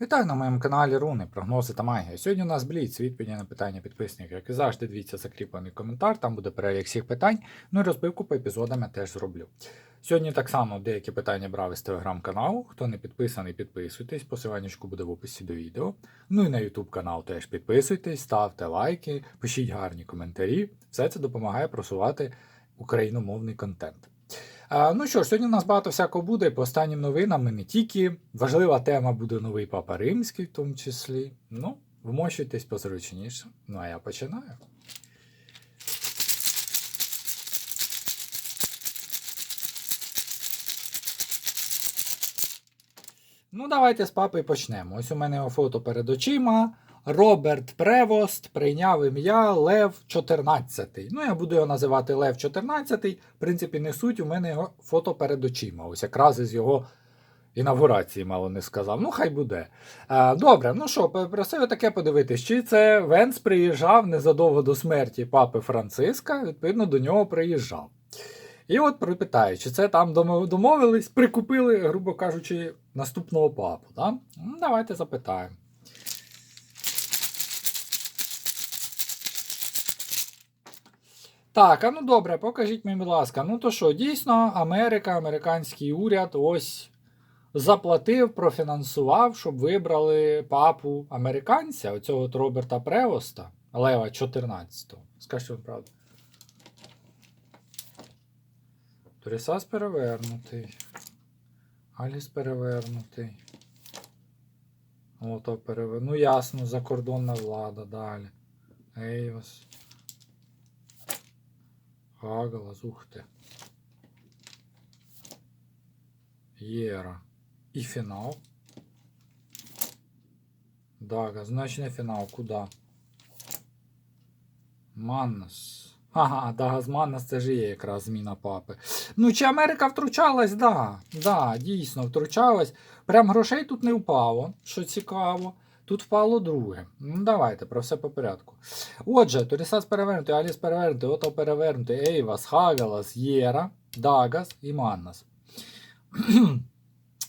Вітаю на моєму каналі Руни, прогнози та магія. Сьогодні у нас бліц, відповіді на питання підписників. Як і завжди, дивіться закріплений коментар, там буде перелік всіх питань. Ну і розбивку по епізодам я теж зроблю. Сьогодні так само деякі питання брав із телеграм-каналу. Хто не підписаний, підписуйтесь, посиланнячку буде в описі до відео. Ну і на YouTube канал теж підписуйтесь, ставте лайки, пишіть гарні коментарі. Все це допомагає просувати україномовний контент. Ну що ж, сьогодні у нас багато всякого буде по останнім новинам і не тільки. Важлива тема буде новий папа римський, в тому числі. Ну, вмощуйтесь позручніше. Ну а я починаю. Ну, давайте з папи почнемо. Ось у мене фото перед очима. Роберт Превост прийняв ім'я Лев 14. Ну, я буду його називати Лев 14. В принципі, не суть, у мене його фото перед очима. Ось якраз із його інавгурації, мало не сказав. Ну, хай буде. А, добре, ну що, просив таке подивитись, чи це Венс приїжджав незадовго до смерті папи Франциска, відповідно, до нього приїжджав. І от припитаю, чи це там домовились, прикупили, грубо кажучи, наступного папу. Да? Давайте запитаємо. Так, а ну добре, покажіть мені, будь ласка. Ну то що, дійсно, Америка, американський уряд ось заплатив, профінансував, щоб вибрали папу американця, оцього от Роберта Превоста, Лева 14-го. Скажіть вам правду. Турісас перевернутий. Аліс перевернутий. Ото перевер... Ну ясно, закордонна влада далі. Ейвас. Хагалас, ух. Єра. І фінал. Дага, значить не фінал, куди? Маннас. Ага, Дага з Маннас це ж є якраз зміна папи. Ну, чи Америка втручалась? Да, да, дійсно втручалась. Прям грошей тут не впало, що цікаво. Тут впало друге. Ну, давайте про все по порядку. Отже, Турісас перевернутий, Аліс перевернутий, Ото перевернутий, Ейвас, Хагалас, Єра, Дагас і Маннас.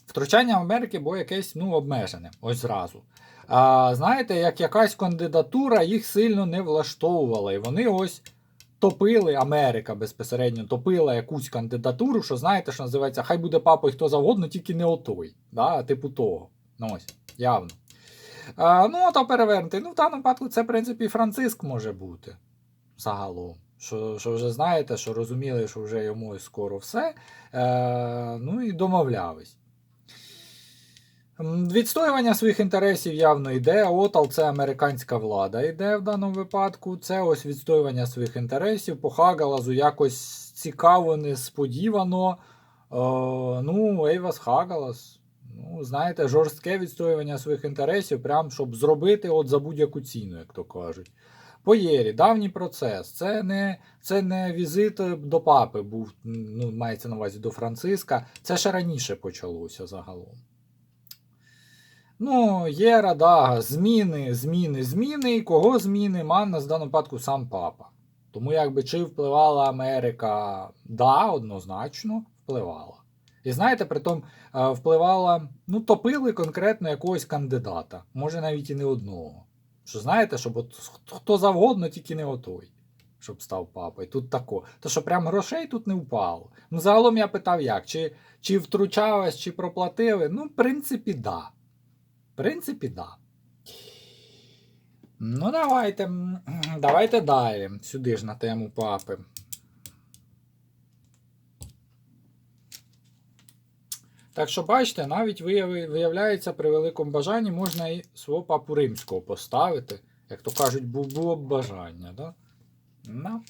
Втручання Америки було якесь ну, обмежене, ось зразу. А, знаєте, як якась кандидатура їх сильно не влаштовувала, і вони ось топили, Америка безпосередньо топила якусь кандидатуру, що знаєте, що називається, хай буде папою хто завгодно, тільки не отой. Да? Типу того. Ну ось, явно. А, ну, то перевернути. Ну, в даному випадку це, в принципі, Франциск може бути. Загалом. Що, що вже знаєте, що розуміли, що вже йому скоро все. Е, ну і домовлялись. Відстоювання своїх інтересів явно йде. Отал це американська влада йде в даному випадку. Це ось відстоювання своїх інтересів. По Хагалазу якось цікаво, несподівано. Е, ну, Ейвас Хагалас. Знаєте, жорстке відстоювання своїх інтересів, прям щоб зробити от за будь-яку ціну, як то кажуть. По Єрі, давній процес. Це не, це не візит до папи був, ну, мається на увазі до Франциска. Це ще раніше почалося загалом. Ну, Єра, да, зміни, зміни, зміни. І кого зміни? Манна, в даному випадку сам папа. Тому якби чи впливала Америка? Да, однозначно впливала. І знаєте, притом е, впливала, ну, топили конкретно якогось кандидата, може навіть і не одного. Що знаєте, щоб от хто завгодно, тільки не отой, щоб став папою. Тут тако. То що прям грошей тут не впало. Ну, загалом я питав як, чи, чи втручалось, чи проплатили. Ну, в принципі, да. В принципі, да. Ну, давайте. Давайте далі. Сюди ж на тему папи. Так що, бачите, навіть виявляється, при великому бажанні можна і свого папу римського поставити. Як то кажуть, було б бажання, да? Ну.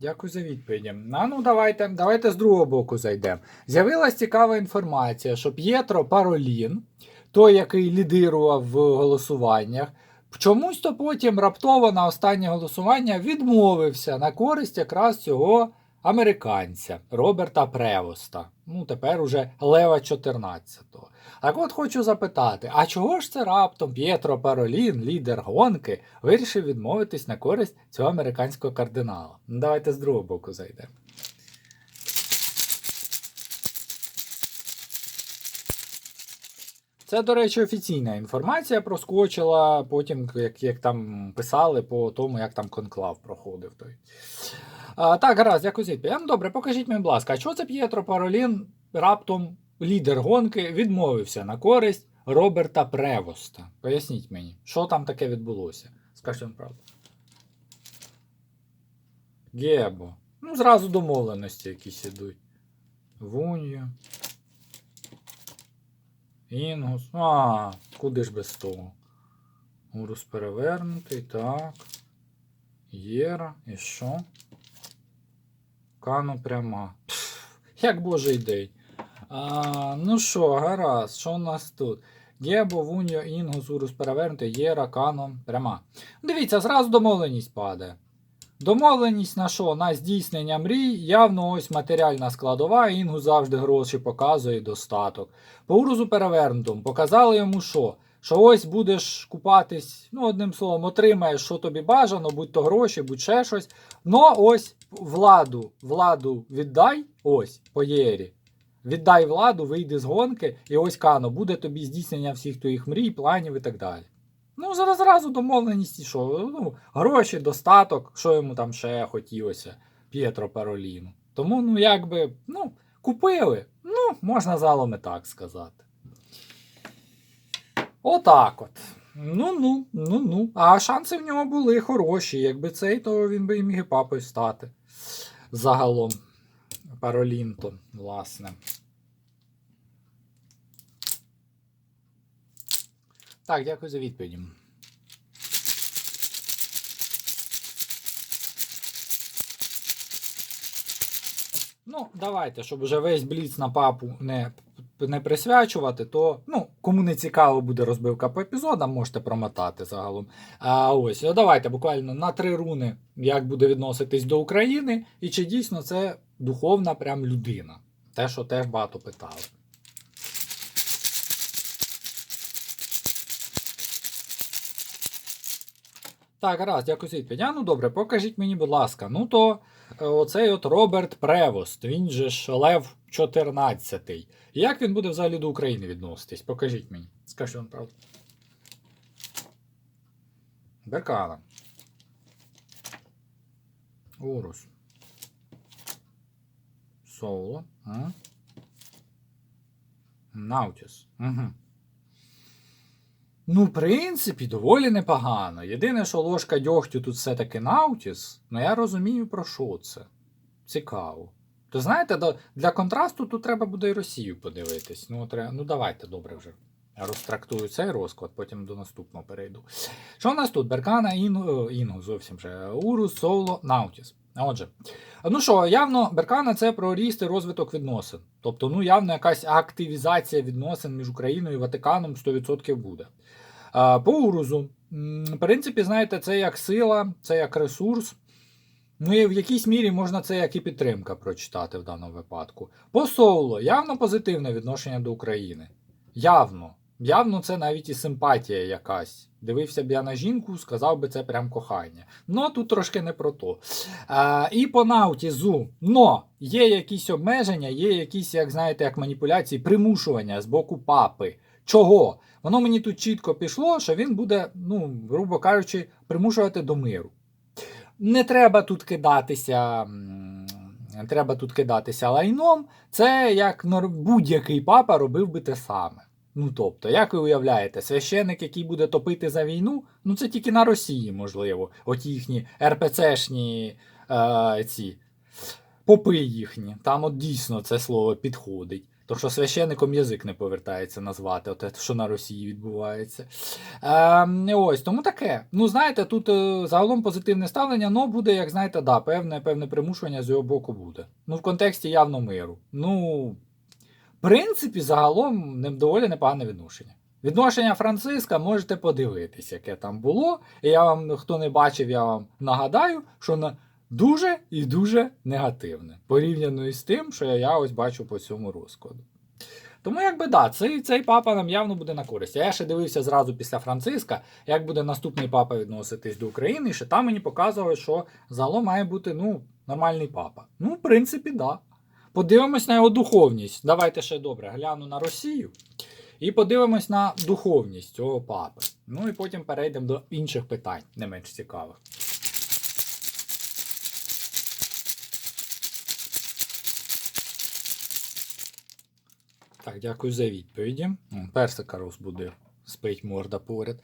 Дякую за відповіді. А ну давайте, давайте з другого боку зайдемо. З'явилась цікава інформація, що П'єтро Паролін, той, який лідирував в голосуваннях, чомусь то потім раптово на останнє голосування відмовився на користь якраз цього американця Роберта Превоста. Ну, тепер уже Лева 14-го. Так от хочу запитати: а чого ж це раптом П'єтро Паролін, лідер гонки, вирішив відмовитись на користь цього американського кардинала? Ну, давайте з другого боку зайдемо. Це, до речі, офіційна інформація проскочила потім, як, як там писали по тому, як там конклав проходив той. А, так, гаразд, якось відповідь. Ну, Добре, покажіть мені, будь ласка, а чого це П'єтро Паролін раптом лідер гонки відмовився на користь Роберта Превоста? Поясніть мені, що там таке відбулося? Скажіть вам правду. Гебо. Ну, зразу домовленості якісь ідуть. Вунью. Інгус. А, куди ж без того? Урус перевернутий, так. Єра. І що? Кано пряма. Пф, як божий день. А, ну що, гаразд, що у нас тут? Гебо, Вуньо, Інгус, Урус перевернутий, Єра, Кано, пряма. Дивіться, зразу домовленість падає. Домовленість на що? На здійснення мрій, явно ось матеріальна складова, Інгус завжди гроші показує достаток. По урузу перевернутому показали йому що? Що ось будеш купатись, ну, одним словом, отримаєш, що тобі бажано, будь то гроші, будь ще щось. Ну, ось владу, владу віддай, ось, по єрі. Віддай владу, вийди з гонки, і ось Кано, буде тобі здійснення всіх твоїх мрій, планів і так далі. Ну, зараз зразу домовленість що? Ну, гроші, достаток, що йому там ще хотілося, П'єтро Пароліну. Тому, ну, якби, ну, купили. Ну, можна залом і так сказати. Отак от. Ну ну, ну ну. А шанси в нього були хороші. Якби цей, то він би і міг і папою стати. Загалом. Паролінто, власне. Так, дякую за відповіді. Ну, давайте, щоб уже весь бліц на папу не, не присвячувати, то ну, кому не цікаво буде розбивка по епізодам, можете промотати загалом. А ось, ну, давайте буквально на три руни, як буде відноситись до України, і чи дійсно це духовна прям людина. Те, що теж багато питали. Так, гаразд, дякую за відповідь. А, ну добре, покажіть мені, будь ласка. Ну то е, оцей от Роберт Превост, він же ж Лев 14. Як він буде взагалі до України відноситись? Покажіть мені. Скажіть вам правду. Беркана. Урус. Соло. Наутіс. Угу. Ну, в принципі, доволі непогано. Єдине, що ложка дьогтю тут все-таки Наутіс, ну я розумію, про що це. Цікаво. То знаєте, для контрасту тут треба буде і Росію подивитись. Ну, треба, ну давайте, добре вже. Я розтрактую цей розклад, потім до наступного перейду. Що в нас тут? Беркана, Інгу, Інгу зовсім вже. Урус, Соло, Наутіс. Отже, ну що, явно Беркана це про ріст і розвиток відносин. Тобто, ну явно якась активізація відносин між Україною і Ватиканом 100% буде. По Урузу, м, в принципі, знаєте, це як сила, це як ресурс. Ну і в якійсь мірі можна це як і підтримка прочитати в даному випадку. По Соуло, явно позитивне відношення до України. Явно. Явно, це навіть і симпатія якась. Дивився б я на жінку, сказав би це прям кохання. Ну тут трошки не про то. А, і по наутізу. Но є якісь обмеження, є якісь, як знаєте, як маніпуляції, примушування з боку папи. Чого? Воно мені тут чітко пішло, що він буде, ну, грубо кажучи, примушувати до миру. Не треба тут кидатися. Не треба тут кидатися лайном. Це як будь-який папа робив би те саме. Ну тобто, як ви уявляєте, священик, який буде топити за війну, ну це тільки на Росії, можливо. От їхні РПЦшні е, ці попи їхні. Там от дійсно це слово підходить. То що священником язик не повертається назвати, от що на Росії відбувається. Е, ось, тому таке. Ну, знаєте, тут е, загалом позитивне ставлення, але буде, як знаєте, да, певне, певне примушування з його боку буде. Ну, в контексті явно миру. Ну, принципі, загалом не доволі непогане відношення. Відношення Франциска можете подивитись, яке там було. І я вам, хто не бачив, я вам нагадаю, що на дуже і дуже негативне. Порівняно із тим, що я ось бачу по цьому розкладу. Тому, якби да, цей, цей папа нам явно буде на користь. Я ще дивився зразу після Франциска, як буде наступний папа відноситись до України, і ще там мені показували, що загалом має бути ну, нормальний папа. Ну, в принципі, да. Подивимось на його духовність. Давайте ще добре гляну на Росію. І подивимось на духовність цього папи. Ну і потім перейдемо до інших питань, не менш цікавих. Так, дякую за відповіді. Персика розбудив. Спить морда поряд.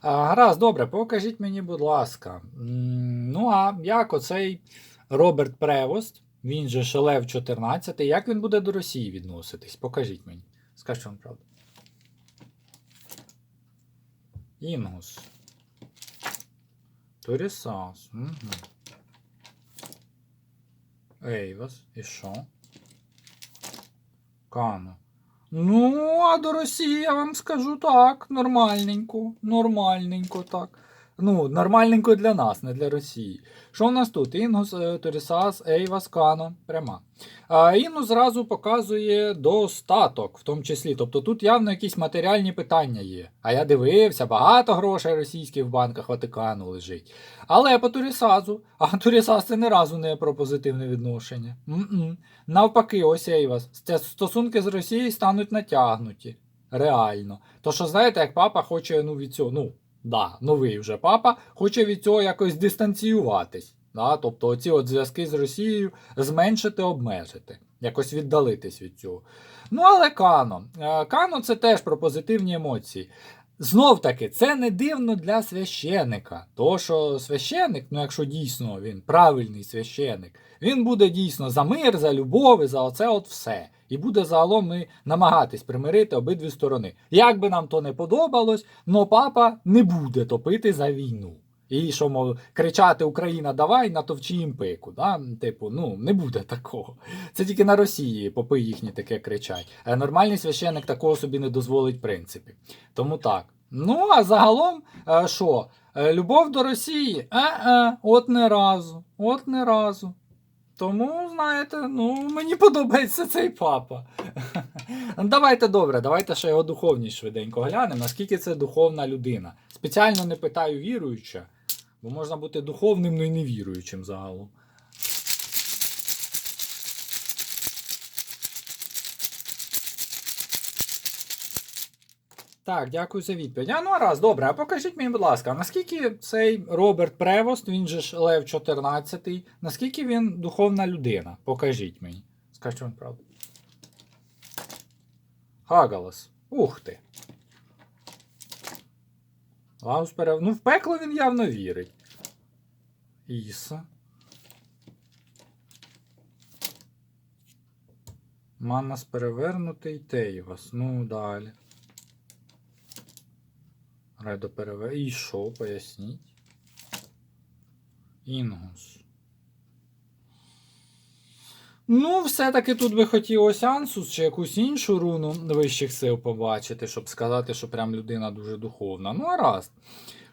А, гаразд, добре, покажіть мені, будь ласка. Ну, а як оцей Роберт Превост, він же Шелев 14, як він буде до Росії відноситись? Покажіть мені. Скажіть вам правду. Інгус. Торісас. Угу. Ейвас. І що? Кано. Ну, а до Росії я вам скажу так. Нормальненько. Нормальненько так. Ну, нормальненько для нас, не для Росії. Що в нас тут? Інгус, е, Торісас, Ейвас, Кано. Пряма. А Інгус зразу показує достаток, в тому числі. Тобто тут явно якісь матеріальні питання є. А я дивився, багато грошей російських в банках Ватикану лежить. Але по Турісазу, а Турісаз це не разу не про позитивне відношення. М-м. Навпаки, ось Ейвас. Стосунки з Росією стануть натягнуті. Реально. То що, знаєте, як папа хоче ну, від цього, ну, да, новий вже папа, хоче від цього якось дистанціюватись. Да? Тобто оці от зв'язки з Росією зменшити, обмежити, якось віддалитись від цього. Ну, але Кано. Е, Кано це теж про позитивні емоції. Знов таки, це не дивно для священика. То, що священик, ну якщо дійсно він правильний священик, він буде дійсно за мир, за любов і за оце от все. І буде загалом ми намагатись примирити обидві сторони. Як би нам то не подобалось, но папа не буде топити за війну. І що, мов, кричати Україна, давай, натовчи їм пику. Да? Типу, ну не буде такого. Це тільки на Росії попи їхні таке кричать. Нормальний священик такого собі не дозволить в принципі. Тому так. Ну, а загалом, е, що? Е, Любов до Росії? Е-е, от не разу. От не разу. Тому, знаєте, ну, мені подобається цей папа. Ну, Давайте добре, давайте ще його духовність швиденько глянемо, наскільки це духовна людина. Спеціально не питаю віруюча, бо можна бути духовним, ну і невіруючим загалом. Так, дякую за відповідь. А ну раз, добре, а покажіть мені, будь ласка, наскільки цей Роберт Превост, він же ж Лев 14, наскільки він духовна людина? Покажіть мені. Скажіть вам правду. Хагалас. Ух ти. Лаус перев... Ну, в пекло він явно вірить. Іса. Маннас перевернутий Тейвас. Ну, далі. Редо переве. І що, поясніть? Інгус. Ну, все-таки тут би хотілося Ансус чи якусь іншу руну вищих сил побачити, щоб сказати, що прям людина дуже духовна. Ну, а раз.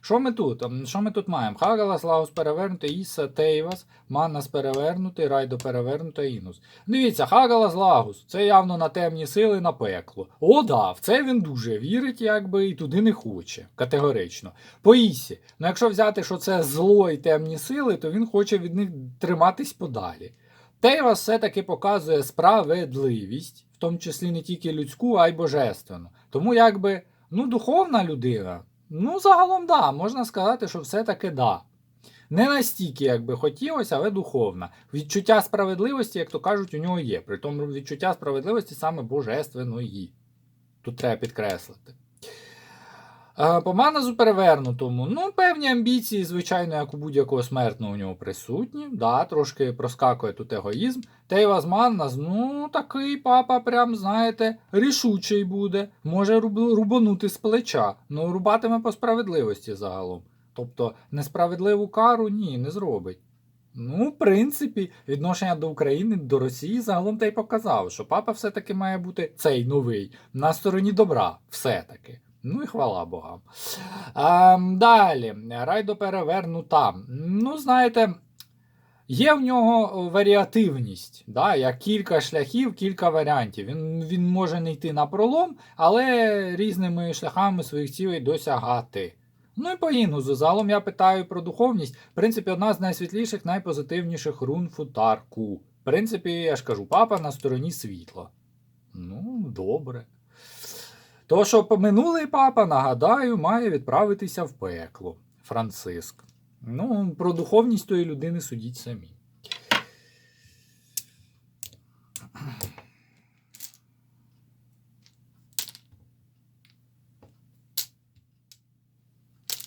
Що ми тут? Що ми тут маємо? Хагалас, Лаус перевернутий, Іса, Тейвас, Маннас перевернутий, Райдо перевернутий, Інус. Дивіться, Хагалас Лагус. Це явно на темні сили на пекло. О, да, в це він дуже вірить, якби, і туди не хоче. Категорично. По Ісі. Ну, якщо взяти, що це зло і темні сили, то він хоче від них триматись подалі. Тейвас все-таки показує справедливість, в тому числі не тільки людську, а й божественну. Тому, якби, ну, духовна людина, ну, загалом, да, можна сказати, що все-таки да. Не настільки, як би хотілося, але духовна. Відчуття справедливості, як то кажуть, у нього є. При тому відчуття справедливості саме божественної. Тут треба підкреслити. По Маназу перевернутому. Ну, певні амбіції, звичайно, як у будь-якого смертного у нього присутні. Да, трошки проскакує тут егоїзм. Тейвас Маннас, ну, такий папа, прям, знаєте, рішучий буде. Може рубанути з плеча. Ну, рубатиме по справедливості загалом. Тобто, несправедливу кару ні, не зробить. Ну, в принципі, відношення до України, до Росії загалом та й показав, що папа все-таки має бути цей новий на стороні добра. Все-таки. Ну і хвала Богам. Далі, райдо перевернута. Ну, знаєте, Є в нього варіативність, да, як кілька шляхів, кілька варіантів. Він, він може не йти на пролом, але різними шляхами своїх цілей досягати. Ну і по інгузу. Загалом я питаю про духовність. В принципі, одна з найсвітліших, найпозитивніших рун футарку. В принципі, я ж кажу, папа на стороні світла. Ну, добре. То, що минулий папа, нагадаю, має відправитися в пекло. Франциск. Ну, про духовність тої людини судіть самі.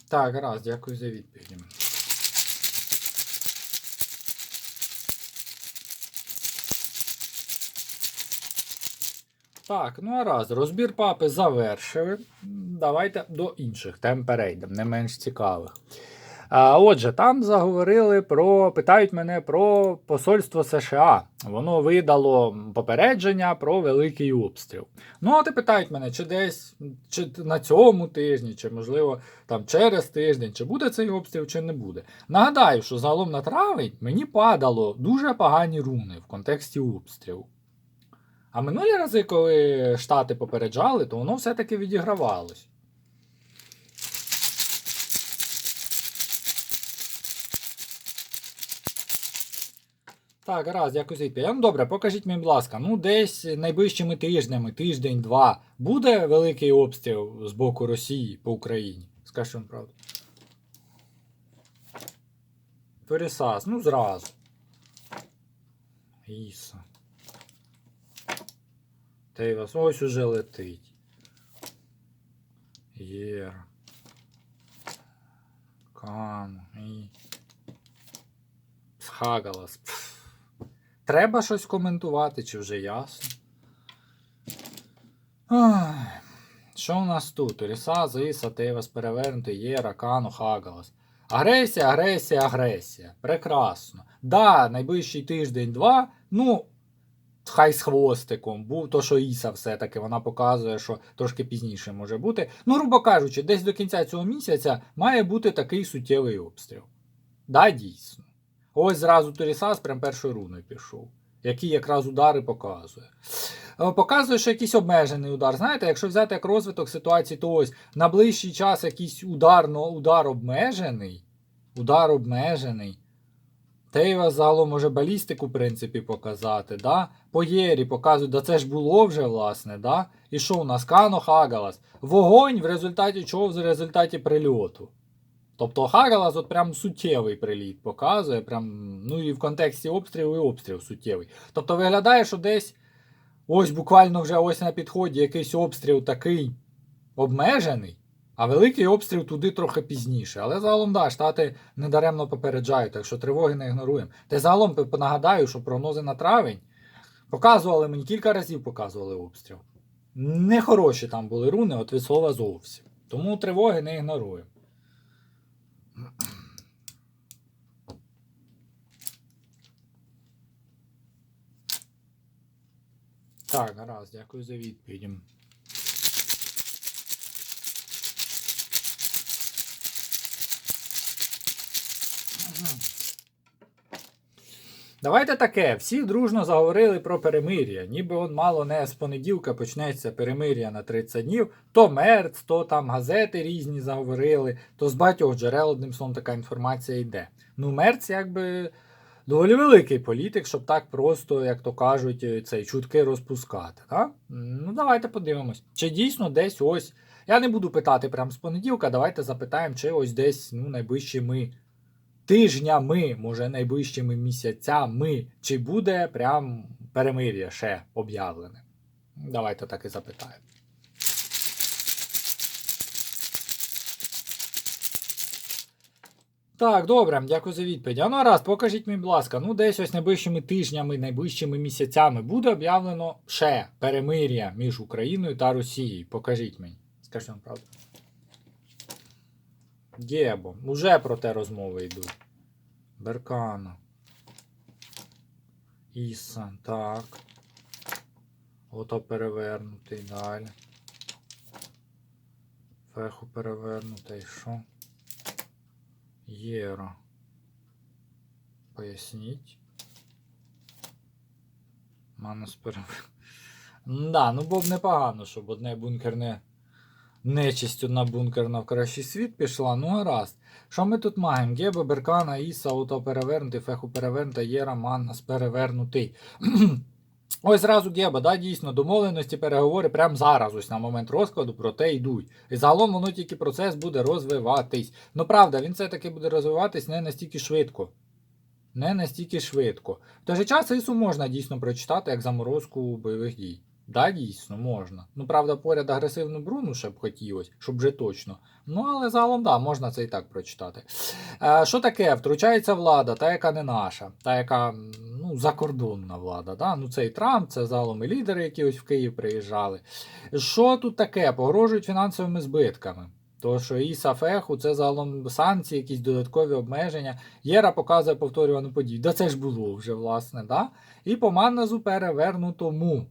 Так, раз, дякую за відповіді. Так, ну а раз, розбір папи завершили. Давайте до інших тем перейдемо, не менш цікавих. А, Отже, там заговорили про, питають мене про посольство США. Воно видало попередження про великий обстріл. Ну, а ти питають мене, чи десь чи на цьому тижні, чи можливо там через тиждень, чи буде цей обстріл, чи не буде. Нагадаю, що загалом на травень мені падало дуже погані руни в контексті обстрілу. А минулі рази, коли Штати попереджали, то воно все-таки відігравалось. Так, раз, дякую за відповідь. Ну добре, покажіть мені, будь ласка, ну десь найближчими тижнями, тиждень-два, буде великий обстріл з боку Росії по Україні? Скажіть вам правду. Пересас, ну зразу. Іса. Тейвас, ось уже летить. Єра. Кан. І. Схагалас. Треба щось коментувати, чи вже ясно? Що у нас тут? Ріса, Зиса, Тейвас, перевернутий, Єра, Кану, Хагалас. Агресія, агресія, агресія. Прекрасно. Да, найближчий тиждень-два. Ну, хай з хвостиком. Був то, що Іса все-таки вона показує, що трошки пізніше може бути. Ну, грубо кажучи, десь до кінця цього місяця має бути такий суттєвий обстріл. Да, дійсно. Ось зразу Торісас прям першою руною пішов, який якраз удари показує. Е, Показує, що якийсь обмежений удар. Знаєте, якщо взяти як розвиток ситуації, то ось на ближчий час якийсь удар, но удар обмежений. Удар обмежений. Тейва загалом може балістику, в принципі, показати. да? По Єрі показують, да це ж було вже, власне. да? І що у нас? Кано Хагалас. Вогонь в результаті чого? В результаті прильоту. Тобто Хагалас от прям суттєвий приліт показує, прям, ну і в контексті обстрілу і обстріл суттєвий. Тобто виглядає, що десь ось буквально вже ось на підході якийсь обстріл такий обмежений, а великий обстріл туди трохи пізніше. Але загалом, да, штати недаремно попереджають, так що тривоги не ігноруємо. Та загалом нагадаю, що прогнози на травень показували мені кілька разів показували обстріл. Нехороші там були руни, от від слова зовсім. Тому тривоги не ігноруємо. Так, гаразд, дякую за відповідь. Давайте таке. Всі дружно заговорили про перемир'я. Ніби он мало не з понеділка почнеться перемир'я на 30 днів. То Мерц, то там газети різні заговорили, то з багатьох джерел одним словом така інформація йде. Ну, Мерц якби доволі великий політик, щоб так просто, як то кажуть, цей чутки розпускати. Так? Ну, давайте подивимось. Чи дійсно десь ось. Я не буду питати прямо з понеділка, давайте запитаємо, чи ось десь ну, найближчими тижнями, може найближчими місяцями, чи буде прям перемир'я ще об'явлене. Давайте так і запитаємо. Так, добре, дякую за відповідь. А ну раз, покажіть мені, будь ласка, ну десь ось найближчими тижнями, найближчими місяцями буде об'явлено ще перемир'я між Україною та Росією. Покажіть мені. Скажіть вам правду. Гебо, уже про те розмови йдуть. Беркана. Іса, так. Ото перевернутий далі. Феху перевернутий, що? Єро. Поясніть. Манус перев... Да, ну було б непогано, щоб одне бункерне нечисть, одна бункерна в кращий світ пішла. Ну гаразд. Що ми тут маємо? Геба, Беркана, Іса, Ауто перевернутий, Феху перевернута, Єра, Маннас перевернутий. Ось зразу Геба, да, дійсно, домовленості, переговори прямо зараз, ось на момент розкладу про те йдуть. І загалом воно тільки процес буде розвиватись. Ну правда, він все-таки буде розвиватись не настільки швидко. Не настільки швидко. В той же час ІСу можна дійсно прочитати як заморозку бойових дій. Да, дійсно, можна. Ну, правда, поряд агресивну бруну ще б хотілося, щоб вже точно. Ну, але загалом, да, можна це і так прочитати. Е, що таке? Втручається влада, та, яка не наша, та, яка ну, закордонна влада. Да? Ну, це і Трамп, це загалом і лідери, які в Київ приїжджали. Що тут таке? Погрожують фінансовими збитками. То, що Іса Феху, це загалом санкції, якісь додаткові обмеження. Єра показує повторювану подію. Да це ж було вже, власне, да? І по Манназу перевернутому.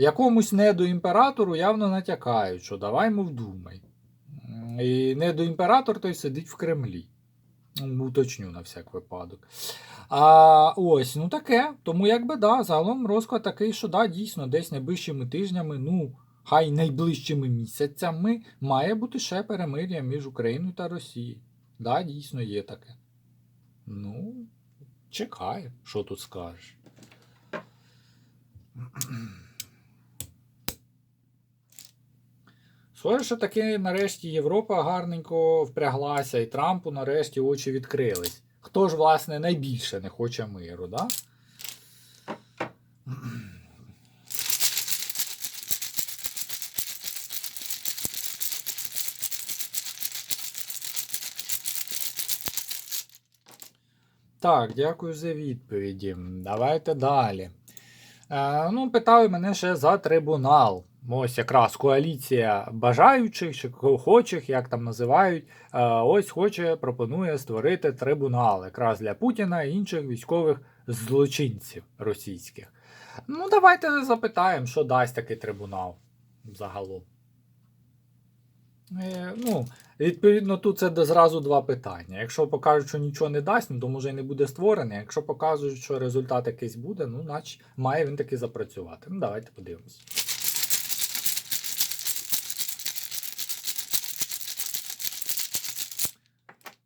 Якомусь недоімператору явно натякають, що давай мов думай. І недоімператор той сидить в Кремлі. Ну, Уточню на всяк випадок. А ось, ну таке. Тому якби да, загалом розклад такий, що да, дійсно, десь найближчими тижнями, ну, хай найближчими місяцями має бути ще перемир'я між Україною та Росією. Да, дійсно є таке. Ну, чекаю, що тут скажеш. Схоже, що таки нарешті Європа гарненько впряглася, і Трампу нарешті очі відкрились. Хто ж, власне, найбільше не хоче миру, да? Так, дякую за відповіді. Давайте далі. Е, ну, питали мене ще за трибунал. Ось якраз коаліція бажаючих чи охочих, як там називають, е, ось хоче, пропонує створити трибунал якраз для Путіна і інших військових злочинців російських. Ну, давайте запитаємо, що дасть такий трибунал загалом. Е, ну, відповідно, тут це зразу два питання. Якщо покажуть, що нічого не дасть, ну то може і не буде створений. Якщо покажуть, що результат якийсь буде, ну, наче має він таки запрацювати. Ну, давайте подивимось.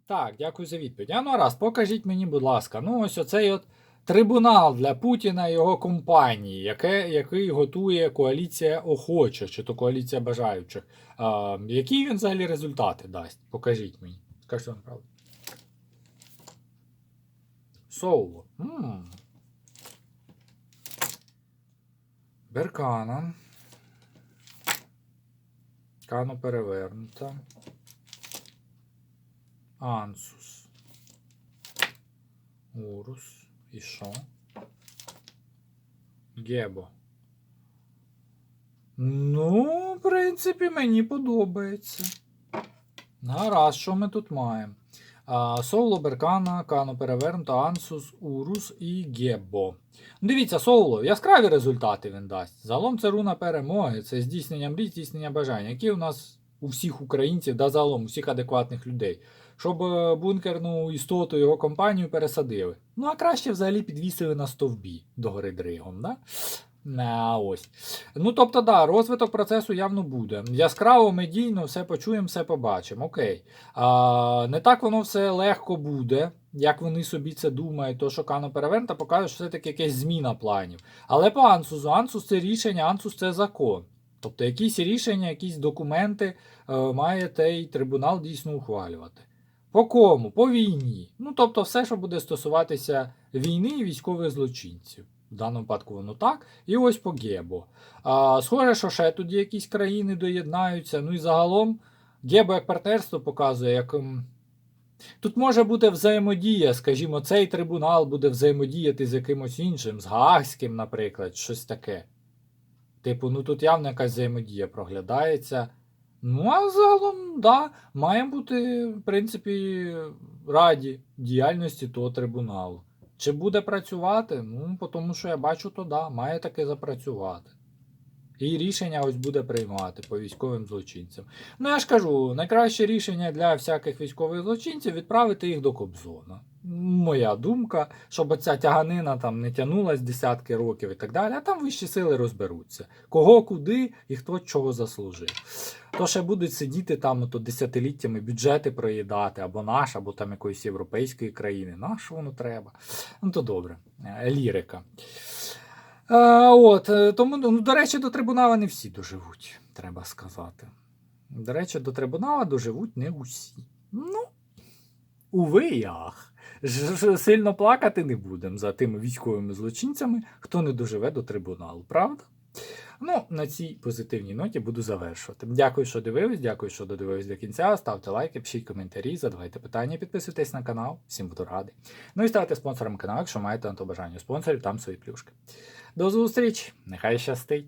Так, дякую за відповідь. А ну раз, покажіть мені, будь ласка, ну ось оцей от трибунал для Путіна і його компанії, яке, який готує коаліція охочих, чи то коаліція бажаючих. А, які він взагалі результати дасть? Покажіть мені. Скажіть вам правду. Соуло. м Беркана. Кано перевернута. Ансус. Урус. І що? Гебо. Ну, в принципі, мені подобається. Гаразд, що ми тут маємо? А, Соуло, Беркана, Кано перевернуто, Ансус, Урус і Гебо. Дивіться, Соуло, яскраві результати він дасть. Загалом це руна перемоги, це здійснення мрій, здійснення бажань, які у нас у всіх українців, да загалом у всіх адекватних людей. Щоб е, бункерну істоту його компанію пересадили. Ну, а краще взагалі підвісили на стовбі догори дригом. Да? А, ось. Ну, тобто, да, розвиток процесу явно буде. Яскраво, медійно, все почуємо, все побачимо. Окей. А, не так воно все легко буде, як вони собі це думають, то що Кано Перевернта покаже, що все-таки якась зміна планів. Але по Ансусу, Ансус це рішення, Ансус це закон. Тобто якісь рішення, якісь документи е, має той трибунал дійсно ухвалювати. По кому? По війні. Ну, тобто, все, що буде стосуватися війни і військових злочинців. В даному випадку воно так. І ось по Гебо. А, схоже, що ще тоді якісь країни доєднаються. Ну і загалом Гебо як партнерство показує, як. Тут може бути взаємодія, скажімо, цей трибунал буде взаємодіяти з якимось іншим, з Гаагським, наприклад, щось таке. Типу, ну тут явно якась взаємодія проглядається. Ну, а загалом, да, маємо бути, в принципі, раді діяльності того трибуналу. Чи буде працювати? Ну, по тому що я бачу, то да, має таки запрацювати. І рішення ось буде приймати по військовим злочинцям. Ну, я ж кажу, найкраще рішення для всяких військових злочинців відправити їх до Кобзона. Моя думка, щоб оця тяганина там не тягнулась десятки років і так далі, а там вищі сили розберуться. Кого куди і хто чого заслужив. То ще будуть сидіти там ото десятиліттями бюджети проїдати, або наш, або там якоїсь європейської країни. На що воно треба? Ну то добре, Е, лірика. Е, от, е, тому, ну, до речі, до трибунала не всі доживуть, треба сказати. До речі, до трибунала доживуть не усі. Ну, уви ж- Сильно плакати не будемо за тими військовими злочинцями, хто не доживе до трибуналу, правда? Ну, на цій позитивній ноті буду завершувати. Дякую, що дивились, дякую, що додивились до кінця. Ставте лайки, пишіть коментарі, задавайте питання, підписуйтесь на канал. Всім буду радий. Ну і ставте спонсором каналу, якщо маєте на то бажання спонсорів, там свої плюшки. До зустрічі! Нехай щастить!